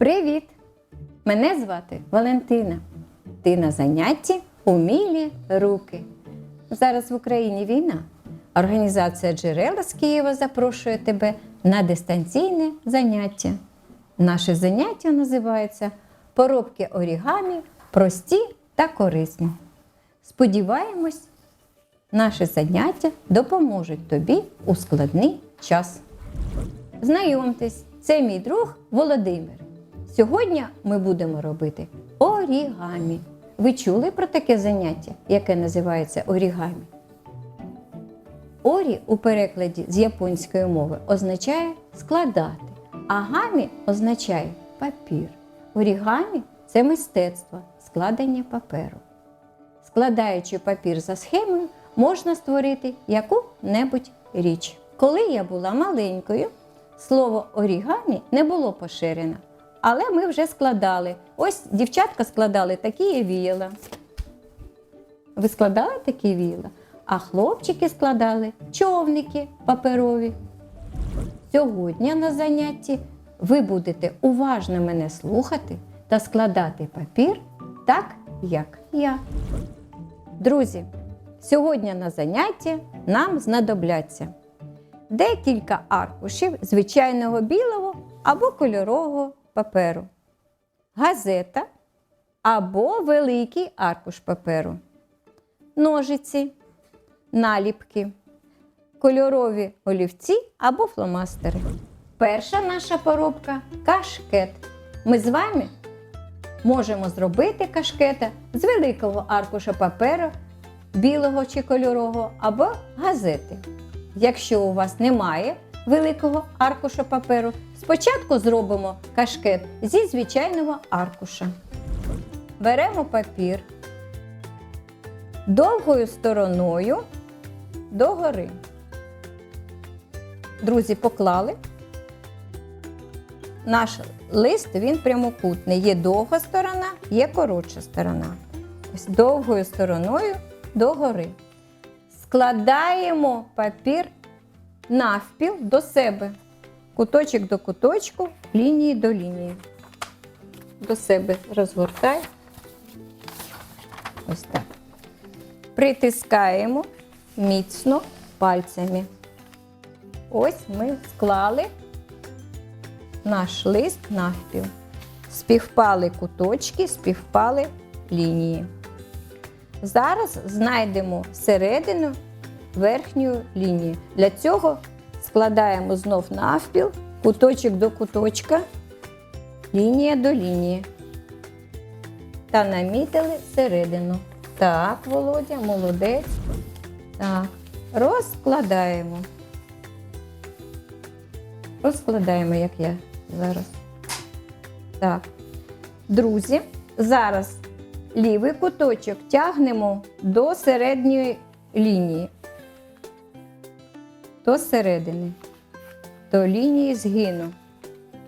Привіт! Мене звати Валентина. Ти на занятті Умілі руки. Зараз в Україні війна. Організація Джерела з Києва запрошує тебе на дистанційне заняття. Наше заняття називається Поробки орігамі прості та корисні. Сподіваємось, наші заняття допоможуть тобі у складний час. Знайомтесь, це мій друг Володимир. Сьогодні ми будемо робити орігамі. Ви чули про таке заняття, яке називається орігамі? Орі у перекладі з японської мови означає складати, а гамі означає папір. Орігамі це мистецтво складення паперу. Складаючи папір за схемою, можна створити яку-небудь річ. Коли я була маленькою, слово орігамі не було поширено, але ми вже складали. Ось дівчатка складали такі віяла. Ви складали такі віяла? А хлопчики складали човники паперові. Сьогодні на занятті ви будете уважно мене слухати та складати папір так, як я. Друзі, сьогодні на занятті нам знадобляться декілька аркушів звичайного білого або кольорового паперу, газета або великий аркуш паперу, ножиці, наліпки, кольорові олівці або фломастери. Перша наша поробка кашкет. Ми з вами можемо зробити кашкета з великого аркуша паперу, білого чи кольорового або газети. Якщо у вас немає великого аркуша паперу, спочатку зробимо кашкет зі звичайного аркуша. Беремо папір довгою стороною догори. Друзі, поклали. Наш лист він прямокутний. Є довга сторона, є коротша сторона. Ось довгою стороною догори. Складаємо папір навпіл до себе. Куточок до куточку, лінії до лінії. До себе розгортай. Ось так. Притискаємо міцно пальцями. Ось ми склали наш лист навпіл. Співпали куточки, співпали лінії. Зараз знайдемо середину верхньої лінії. Для цього складаємо знов навпіл, куточок до куточка, лінія до лінії. Та намітили середину. Так, Володя, молодець. Так, розкладаємо. Розкладаємо, як я зараз. Так. Друзі, зараз лівий куточок тягнемо до середньої лінії. До середини. До лінії згину.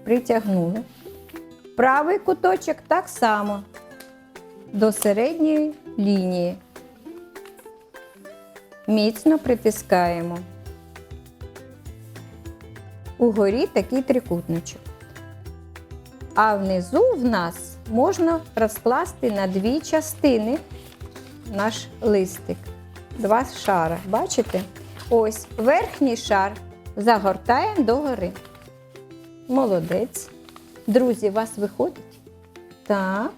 Притягнули. Правий куточок так само. До середньої лінії. Міцно притискаємо. Угорі такий трикутничок. А внизу в нас можна розкласти на дві частини наш листик. Два шара. Бачите? Ось верхній шар загортаємо догори. Молодець. Друзі, у вас виходить? Так.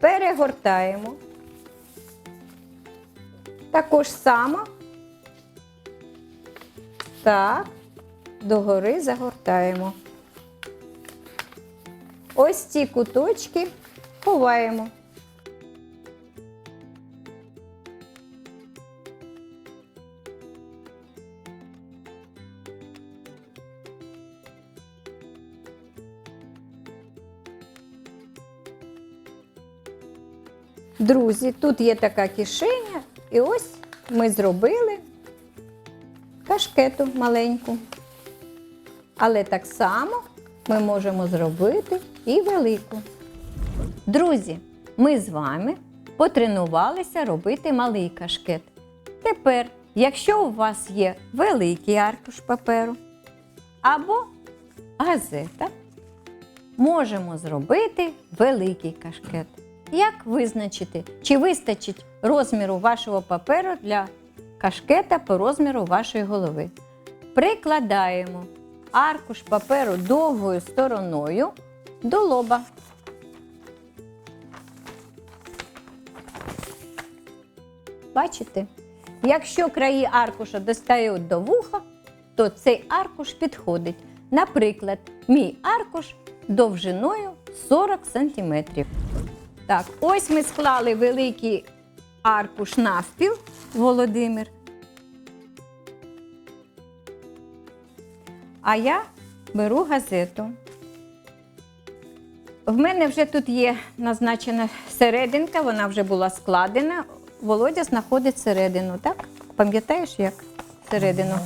Перегортаємо. Також само. Так догори загортаємо. Ось ці куточки ховаємо. Друзі, тут є така кишеня, і ось ми зробили кашкету маленьку. Але так само ми можемо зробити і велику. Друзі, ми з вами потренувалися робити малий кашкет. Тепер, якщо у вас є великий аркуш паперу або газета, можемо зробити великий кашкет. Як визначити, чи вистачить розміру вашого паперу для кашкета по розміру вашої голови? Прикладаємо аркуш паперу довгою стороною до лоба. Бачите? Якщо краї аркуша достають до вуха, то цей аркуш підходить. Наприклад, мій аркуш довжиною 40 см. Так, ось ми склали великий аркуш навпіл, Володимир. А я беру газету. В мене вже тут є назначена серединка, вона вже була складена. Володя знаходить середину, так? Пам'ятаєш як? Середину.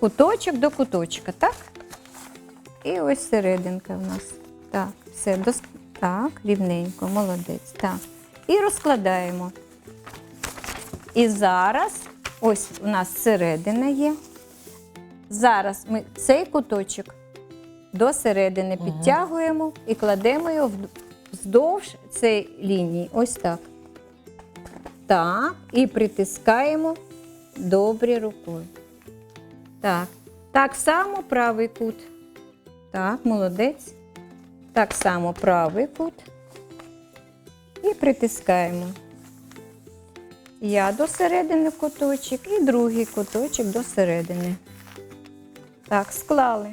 Куточок до куточка, так? І ось серединка в нас. Так, все. Так, рівненько, молодець. Так. І розкладаємо. І зараз, ось у нас середина є. Зараз ми цей куточок до середини підтягуємо і кладемо його вздовж цієї лінії. Ось так. Так. І притискаємо добре рукою. Так. Так само правий кут. Так, молодець. Так само правий кут. І притискаємо. Я до середини куточок і другий куточок до середини. Так, склали.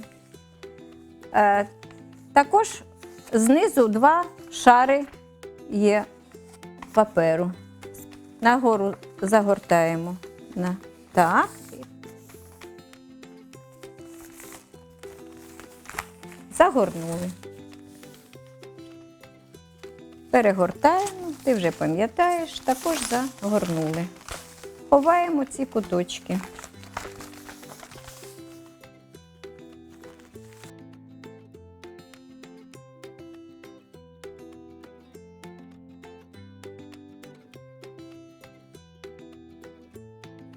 Е, також знизу два шари є паперу. Нагору загортаємо. На. Так. Загорнули. Перегортаємо, ти вже пам'ятаєш, також загорнули. Ховаємо ці куточки.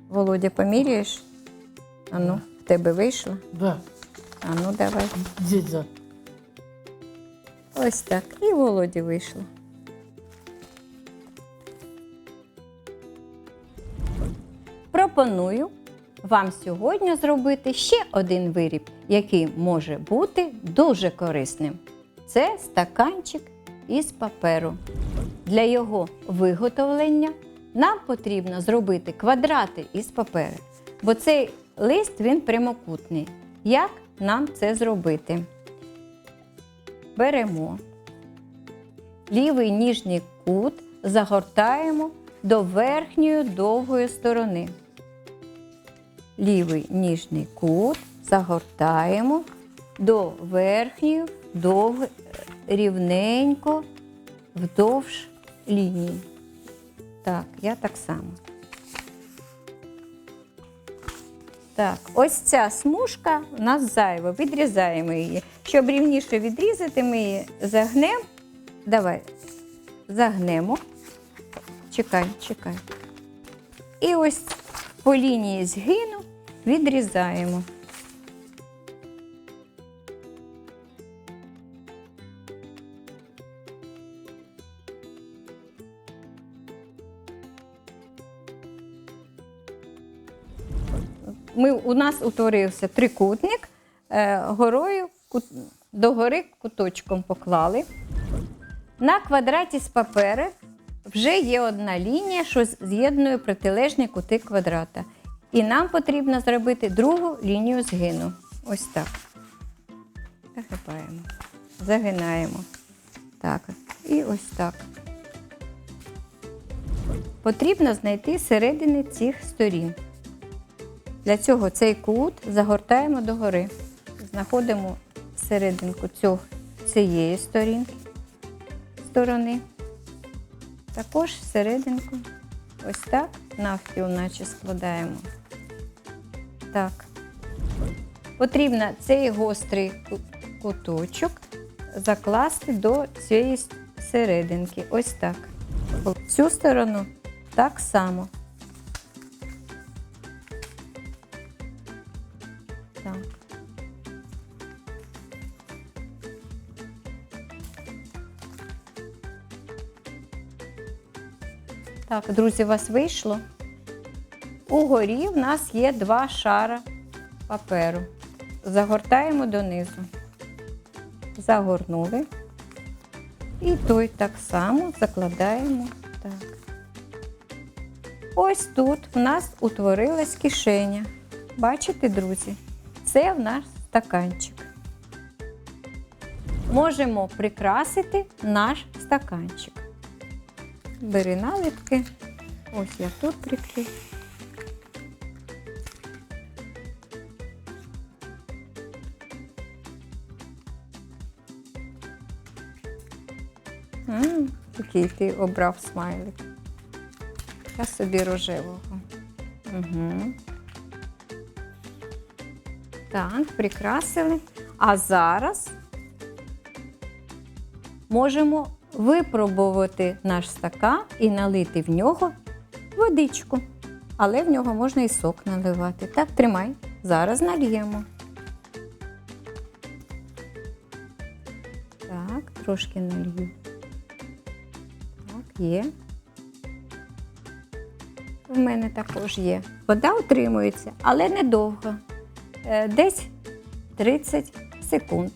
Володя, поміряєш? Ану, в тебе вийшло? Да, Ану, давай. дідя. Ось так. І Володі вийшло. Пропоную вам сьогодні зробити ще один виріб, який може бути дуже корисним. Це стаканчик із паперу. Для його виготовлення нам потрібно зробити квадрати із паперу, бо цей лист він прямокутний. Як нам це зробити? беремо лівий ніжній кут, загортаємо до верхньої довгої сторони. Лівий ніжній кут загортаємо до верхньої довгої, рівненько вдовж лінії. Так, я так само. Так, ось ця смужка у нас зайва. Відрізаємо її. Щоб рівніше відрізати, ми її загнемо. Давай, загнемо. Чекай, чекай. І ось по лінії згину відрізаємо. ми, у нас утворився трикутник, е, горою догори куточком поклали. На квадраті з паперу вже є одна лінія, що з'єднує протилежні кути квадрата. І нам потрібно зробити другу лінію згину. Ось так. Загибаємо, загинаємо. Так, і ось так. Потрібно знайти середини цих сторін. Для цього цей кут загортаємо догори. Знаходимо серединку цього, цієї сторінки, сторони. Також серединку ось так навпіл наче складаємо. Так. Потрібно цей гострий куточок закласти до цієї серединки. Ось так. Цю сторону так само. Так, друзі, у вас вийшло. Угорі в нас є два шара паперу. Загортаємо донизу. Загорнули. І той так само закладаємо. Так. Ось тут в нас утворилась кишеня. Бачите, друзі? Це в наш стаканчик. Можемо прикрасити наш стаканчик. Бери налипки. Ось я тут прикрию. М, Який ти обрав смайлик. Я собі рожевого. Угу. Так, прикрасили. А зараз можемо випробувати наш стакан і налити в нього водичку. Але в нього можна і сок наливати. Так, тримай. Зараз нальємо. Так, трошки налью. Так, є. В мене також є. Вода утримується, але недовго. Е, Десь 30 секунд.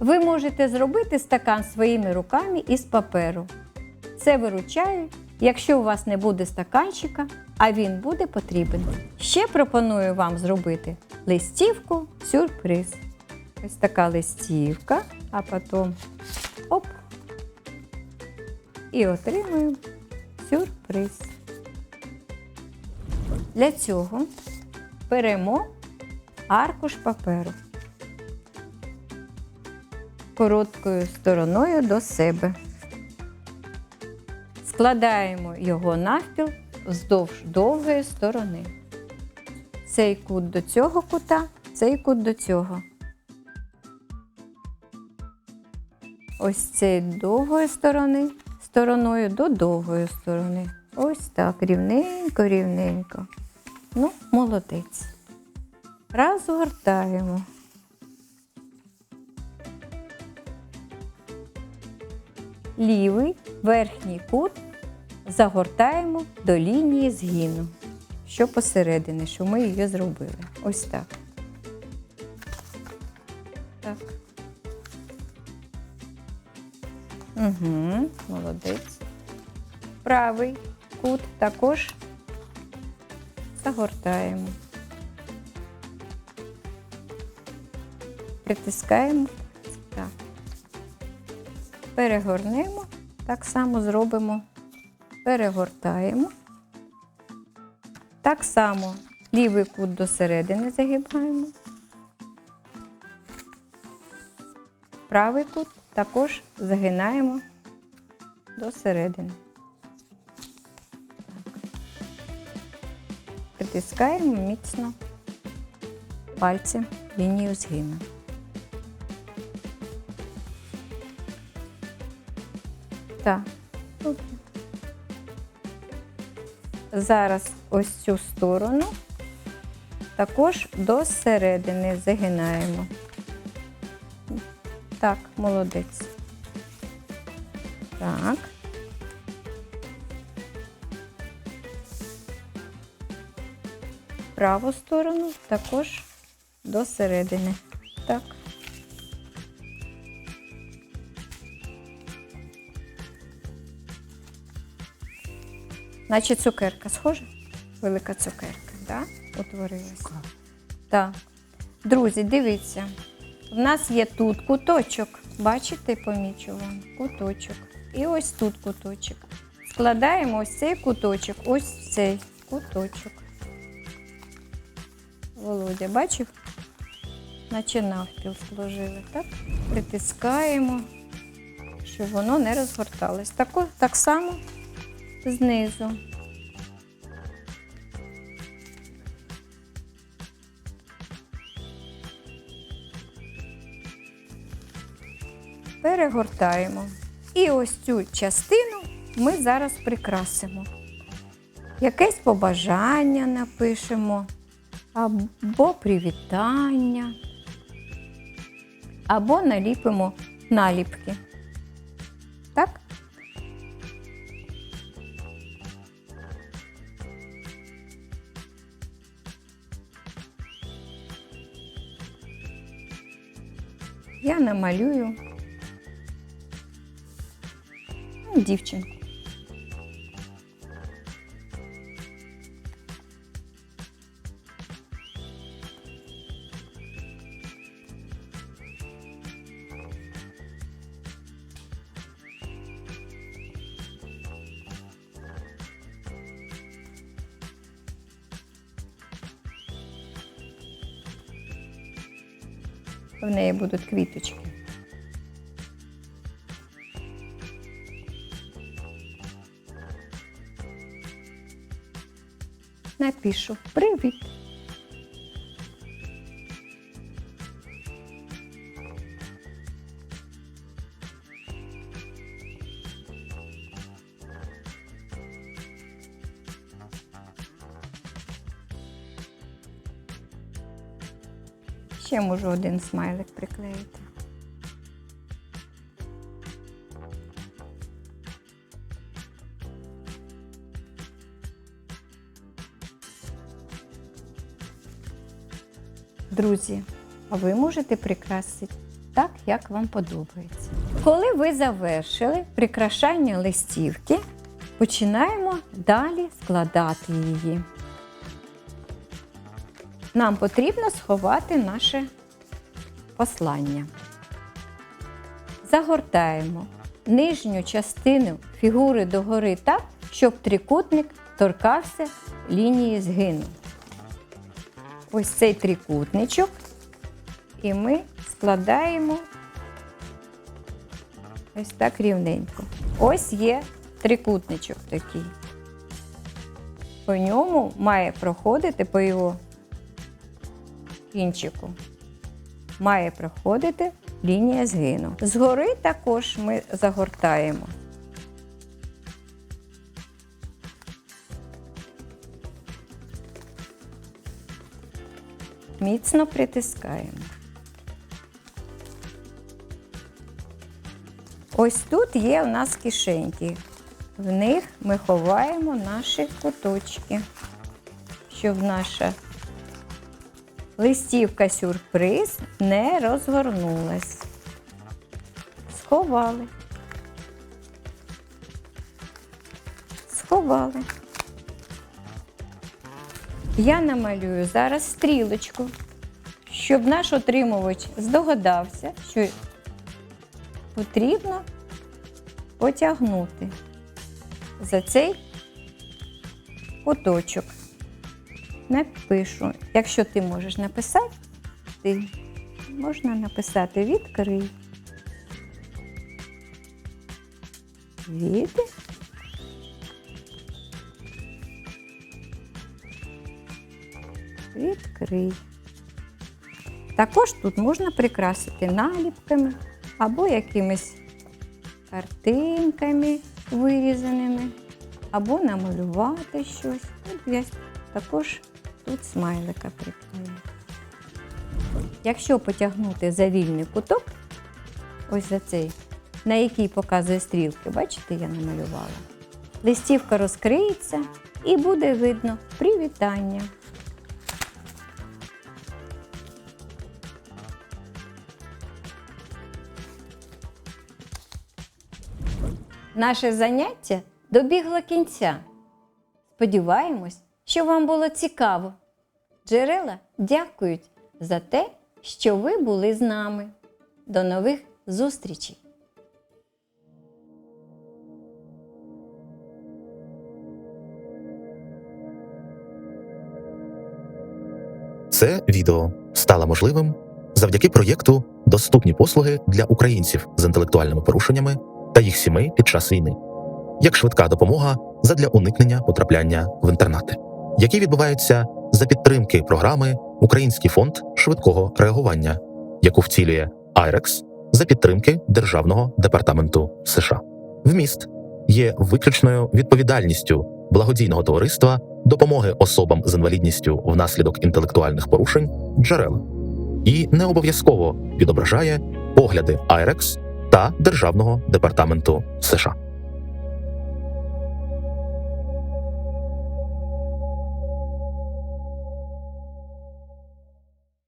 Ви можете зробити стакан своїми руками із паперу. Це виручає, якщо у вас не буде стаканчика, а він буде потрібен. Ще пропоную вам зробити листівку сюрприз. Ось така листівка, а потім оп. І отримуємо сюрприз. Для цього беремо аркуш паперу короткою стороною до себе. Складаємо його навпіл вздовж довгої сторони. Цей кут до цього кута, цей кут до цього. Ось цей довгої сторони, стороною до довгої сторони. Ось так, рівненько, рівненько. Ну, молодець. Розгортаємо. Лівий верхній кут загортаємо до лінії згину, що посередині, що ми її зробили. Ось так. Так. Угу, молодець. Правий кут також загортаємо. Притискаємо. Перегорнемо, так само зробимо, перегортаємо. Так само лівий кут до середини загибаємо. Правий кут також загинаємо до середини. Притискаємо міцно пальцем лінію згину. Так. Добре. Зараз ось цю сторону також до середини загинаємо. Так, молодець. Так. Праву сторону також до середини. Так. Наче цукерка схожа? Велика цукерка, так? Утворилася. Так. Друзі, дивіться. В нас є тут куточок. Бачите, помічу вам? Куточок. І ось тут куточок. Складаємо ось цей куточок, ось в цей куточок. Володя, бачив? Наче навпіл сложили, так? Притискаємо, щоб воно не розгорталось. Тако, так само знизу. Перегортаємо. І ось цю частину ми зараз прикрасимо. Якесь побажання напишемо, або привітання, або наліпимо наліпки. Намалюю ну, дівчинку. В неї будуть квіточки. Напишу привіт. Можу один смайлик приклеїти. Друзі, а ви можете прикрасити так, як вам подобається. Коли ви завершили прикрашання листівки, починаємо далі складати її. Нам потрібно сховати наше послання. Загортаємо нижню частину фігури догори так, щоб трикутник торкався лінії згину. Ось цей трикутничок, і ми складаємо ось так рівненько. Ось є трикутничок такий. По ньому має проходити по його кінчику має проходити лінія згину. Згори також ми загортаємо. Міцно притискаємо. Ось тут є у нас кишеньки. В них ми ховаємо наші куточки, щоб наша листівка сюрприз не розгорнулась. Сховали. Сховали. Я намалюю зараз стрілочку, щоб наш отримувач здогадався, що потрібно потягнути за цей куточок напишу. Якщо ти можеш написати, ти можна написати відкрий. Від. Відкрий. Також тут можна прикрасити наліпками або якимись картинками вирізаними, або намалювати щось. От я також тут смайлика приклею. Якщо потягнути за вільний куток, ось за цей, на який показує стрілки, бачите, я намалювала, листівка розкриється і буде видно привітання. Наше заняття добігло кінця. Сподіваємось, що вам було цікаво. Джерела дякують за те, що ви були з нами. До нових зустрічей! Це відео стало можливим завдяки проєкту Доступні послуги для українців з інтелектуальними порушеннями та їх сімей під час війни, як швидка допомога задля уникнення потрапляння в інтернати, які відбуваються за підтримки програми Український фонд швидкого реагування, яку втілює IREX за підтримки Державного департаменту США. Вміст є виключною відповідальністю благодійного товариства допомоги особам з інвалідністю внаслідок інтелектуальних порушень джерела і не обов'язково відображає погляди IREX та Державного департаменту США.